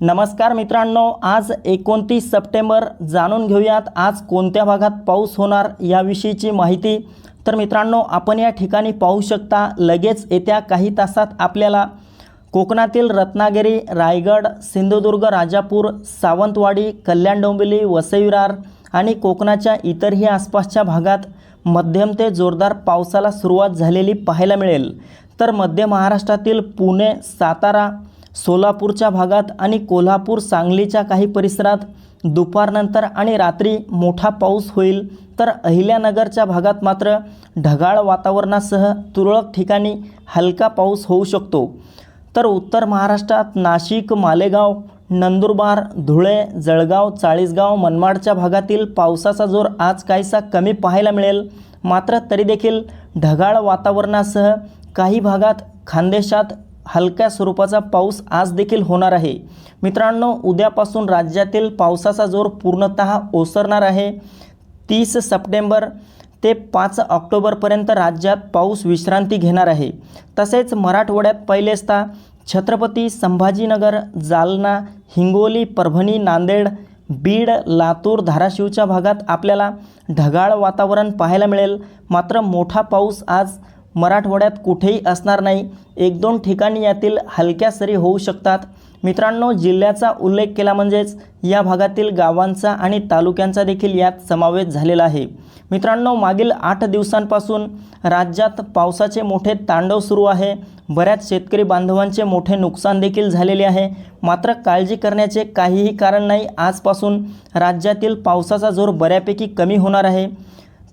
नमस्कार मित्रांनो आज एकोणतीस सप्टेंबर जाणून घेऊयात आज कोणत्या भागात पाऊस होणार याविषयीची माहिती. तर मित्रांनो आपण या ठिकाणी पाहू शकता लगेच येत्या काही तासात आपल्याला कोकणातील रत्नागिरी रायगड सिंधुदुर्ग राजापूर सावंतवाडी कल्याण डोंबिवली वसईविरार आणि कोकणाच्या इतरही आसपासच्या भागात मध्यम ते जोरदार पावसाला सुरुवात झालेली पाहायला मिळेल. तर मध्य महाराष्ट्रातील पुणे सातारा सोलापूरच्या भागात आणि कोल्हापूर सांगलीच्या काही परिसरात दुपारनंतर आणि रात्री मोठा पाऊस होईल तर अहिल्यानगरच्या भागात मात्र ढगाळ वातावरणासह तुरळक ठिकाणी हलका पाऊस होऊ शकतो. तर उत्तर महाराष्ट्रात नाशिक मालेगाव नंदुरबार धुळे जळगाव चाळीसगाव मनमाडच्या भागातील पावसाचा जोर आज काहीसा कमी पाहायला मिळेल. मात्र तरी देखील ढगाळ वातावरणासह काही भागात खानदेशात हलक्या स्वरूपाचा पाऊस आज देखील होणार आहे. मित्रांनो उद्यापासून राज्यातील पावसाचा जोर पूर्णतः ओसरणार आहे. तीस सप्टेंबर ते पाच ऑक्टोबरपर्यंत राज्यात पाऊस विश्रांती घेणार आहे. तसेच मराठवाड्यात पहिलेचता छत्रपती संभाजीनगर जालना हिंगोली परभणी नांदेड बीड लातूर धाराशिवच्या भागात आपल्याला ढगाळ वातावरण पाहायला मिळेल. मात्र मोठा पाऊस आज मराठवाड्यात कुठेही असणार नाही. एक दोन ठिकाणी यातील हलक्या सरी होऊ शकतात. मित्रांनो जिल्ह्याचा उल्लेख केला म्हणजेच या भागातील गावांचा आणि तालुक्यांचा देखील यात समावेश झालेला आहे. मित्रांनो मागील आठ दिवसांपासून राज्यात पावसाचे मोठे तांडव सुरू आहे. बऱ्याच शेतकरी बांधवांचे मोठे नुकसान देखील झालेले आहे. मात्र काळजी करण्याचे काहीही कारण नाही. आजपासून राज्यातील पावसाचा जोर बऱ्यापैकी कमी होणार आहे.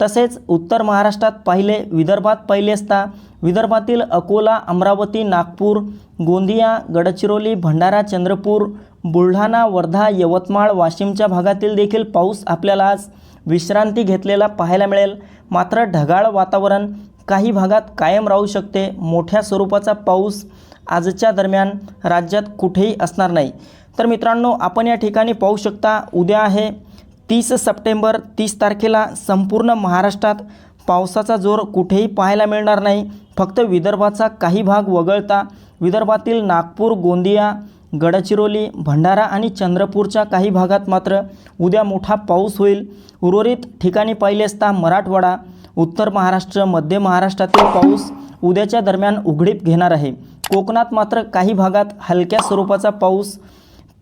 तसेच उत्तर महाराष्ट्रात पाहिले विदर्भात पाहिले असता विदर्भातील अकोला अमरावती नागपूर गोंदिया गडचिरोली भंडारा चंद्रपूर बुलढाणा वर्धा यवतमाळ वाशिमच्या भागातील देखील पाऊस आपल्याला आज विश्रांती घेतलेला पाहायला मिळेल. मात्र ढगाळ वातावरण काही भागात कायम राहू शकते. मोठ्या स्वरूपाचा पाऊस आजच्या दरम्यान राज्यात कुठेही असणार नाही. तर मित्रांनो आपण या ठिकाणी पाहू शकता उद्या आहे तीस सप्टेंबर तीस तारखेला संपूर्ण महाराष्ट्रात पावसाचा जोर कुठेही पाहायला मिळणार नाही. फक्त विदर्भाचा काही भाग वगळता विदर्भातील नागपूर गोंदिया गडचिरोली भंडारा आणि चंद्रपूरच्या काही भागात मात्र उद्या मोठा पाऊस होईल. उर्वरित ठिकाणी पाहिले असता मराठवाडा उत्तर महाराष्ट्र मध्य महाराष्ट्रातील पाऊस उद्याच्या दरम्यान उघडीप घेणार आहे. कोकणात मात्र काही भागात हलक्या स्वरूपाचा पाऊस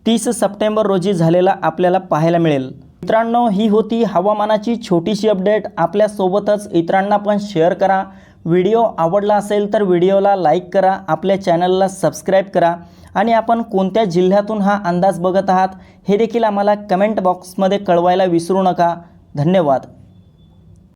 तीस सप्टेंबर रोजी झालेला आपल्याला पाहायला मिळेल. मित्रांनो ही होती हवामानाची छोटीशी अपडेट. आपल्यासोबतच इतरांना पण शेअर करा. व्हिडिओ आवडला असेल तर व्हिडिओला लाईक करा. आपल्या चॅनलला सबस्क्राईब करा. आणि आपण कोणत्या जिल्ह्यातून हा अंदाज बघत आहात हे देखील आम्हाला कमेंट बॉक्समध्ये कळवायला विसरू नका. धन्यवाद.